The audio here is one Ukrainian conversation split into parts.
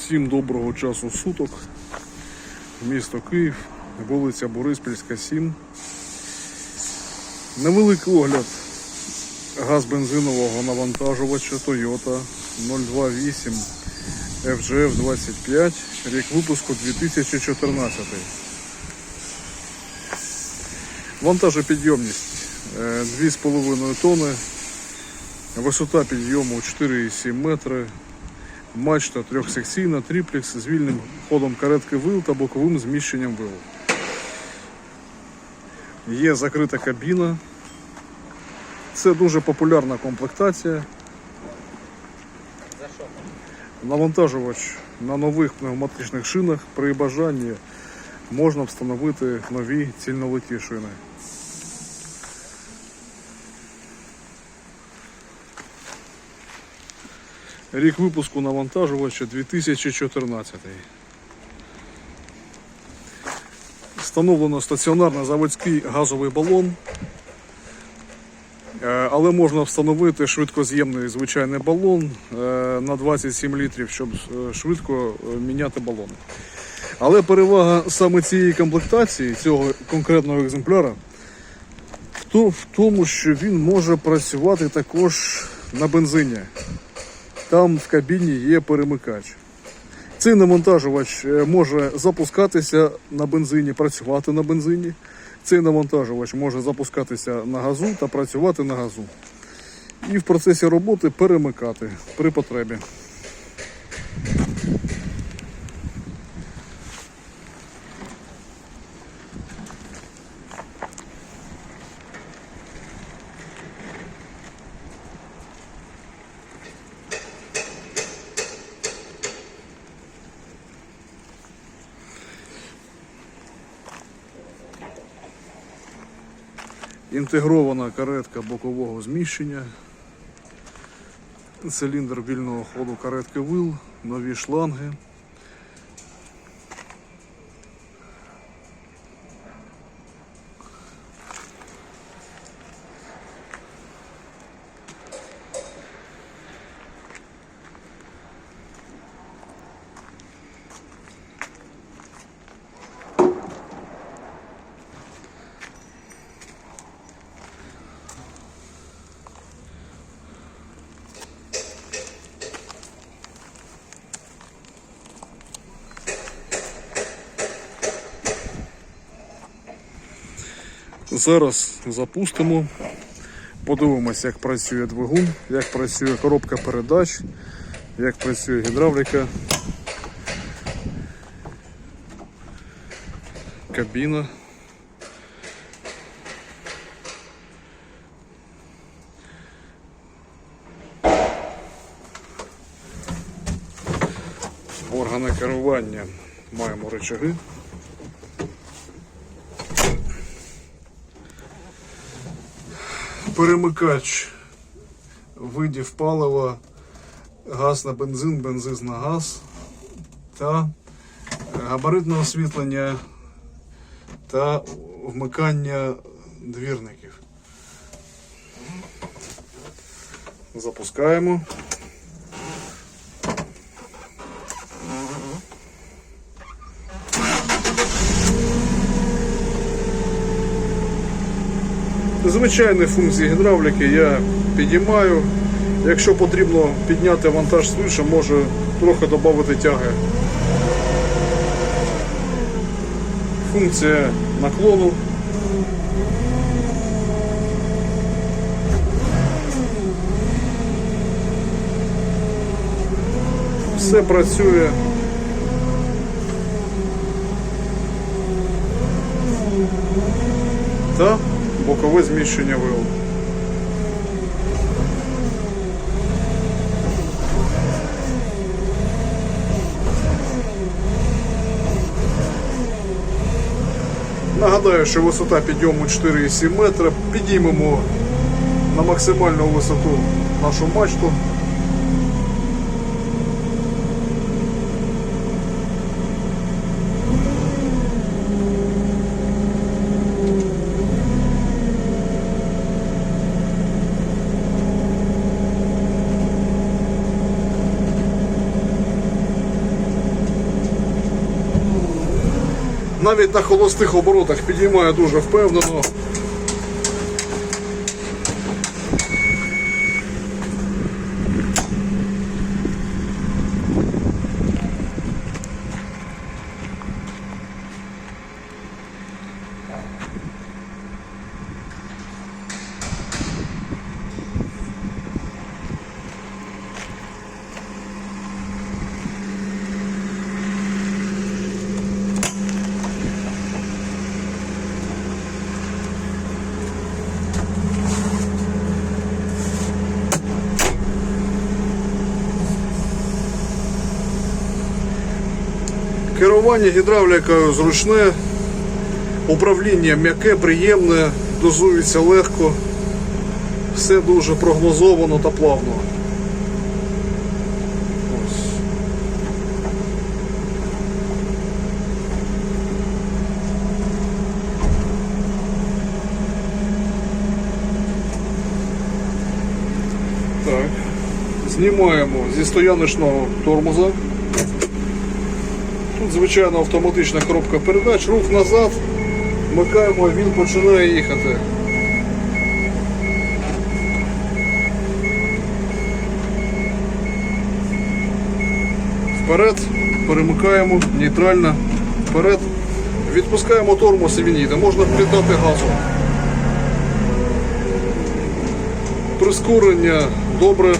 Всім доброго часу суток. Місто Київ, вулиця Бориспільська, 7. Невеликий огляд газ бензинового навантажувача Toyota 028 FGF 25, рік випуску 2014. Вантажопідйомність е, 2,5 тонни, висота підйому 4,7 метри, мачта трьохсекційна, триплекс з вільним ходом каретки вил та боковим зміщенням вил. Є закрита кабіна. Це дуже популярна комплектація. Навантажувач на нових пневматичних шинах при бажанні можна встановити нові цільновиті шини. Рік випуску навантажувача 2014. Встановлено стаціонарно заводський газовий балон, Е, але можна встановити швидкоз'ємний звичайний балон е, на 27 літрів, щоб е, швидко міняти балони. Але перевага саме цієї комплектації, цього конкретного екземпляра, в тому, що він може працювати також на бензині. Там в кабіні є перемикач. Цей навантажувач е, може запускатися на бензині, працювати на бензині. Цей намонтажувач може запускатися на газу та працювати на газу. І в процесі роботи перемикати при потребі. Інтегрована каретка бокового зміщення, циліндр вільного ходу каретки вил, нові шланги. Зараз запустимо, подивимося, як працює двигун, як працює коробка передач, як працює гідравліка, кабіна. Органи керування маємо рычаги. Перемикач видів палива, газ на бензин, бензин на газ та габаритне освітлення та вмикання двірників. Запускаємо. Звичайні функції гідравліки я підіймаю. Якщо потрібно підняти вантаж швидше, можу трохи додати тяги. Функція наклону. Все працює. Та бокове зміщення вил. Нагадаю, що висота підйому 4,7 метра. Підіймемо на максимальну висоту нашу мачту. Навіть на холостих оборотах підіймає дуже впевнено. Керування гідравлікою зручне, управління м'яке, приємне, дозується легко, все дуже прогнозовано та плавно. Знімаємо зі стояночного тормоза. Звичайно, автоматична коробка передач, рух назад, вмикаємо, він починає їхати. Вперед, перемикаємо, нейтрально, вперед. Відпускаємо тормоз і він їде. Можна піддати газу. Прискорення добре.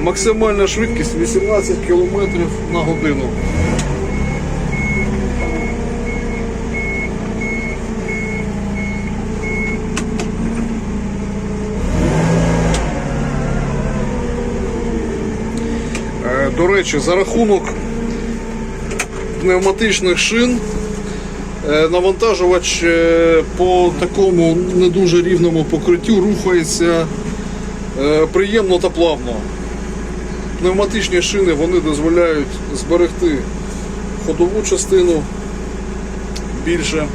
Максимальна швидкість 18 км на годину. До речі, за рахунок пневматичних шин е, навантажувач е, по такому не дуже рівному покриттю рухається е, приємно та плавно. Пневматичні шини вони дозволяють зберегти ходову частину більше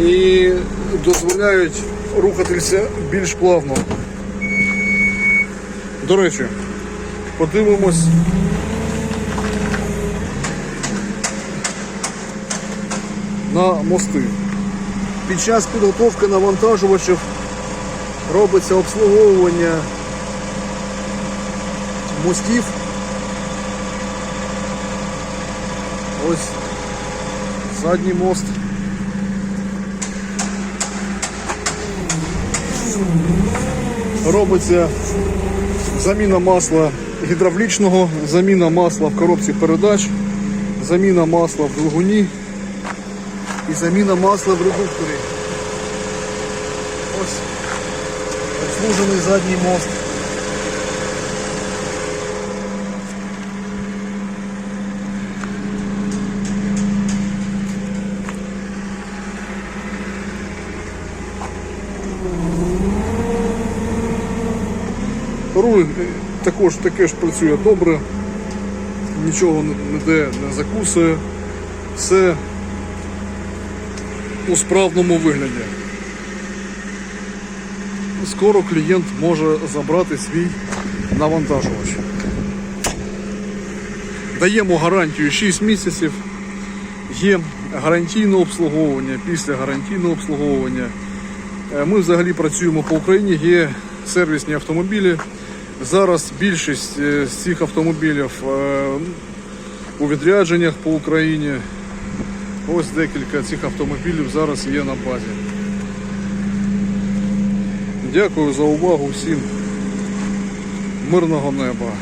і дозволяють рухатися більш плавно. До речі, подивимось. На мости. Під час підготовки навантажувачів робиться обслуговування мостів. Ось задній мост. Робиться заміна масла гідравлічного, заміна масла в коробці передач, заміна масла в двигуні і заміна масла в редукторі. Ось обслужений задній мост. Руль також таке ж працює добре, нічого ніде не закусує, все у справному вигляді. Скоро клієнт може забрати свій навантажувач. Даємо гарантію 6 місяців, є гарантійне обслуговування, після гарантійного обслуговування. Е, Ми взагалі працюємо по Україні, є сервісні автомобілі. Зараз більшість е, з цих автомобілів е, у відрядженнях по Україні. Ось декілька цих автомобілів зараз є на базі. Дякую за увагу всім. Мирного неба.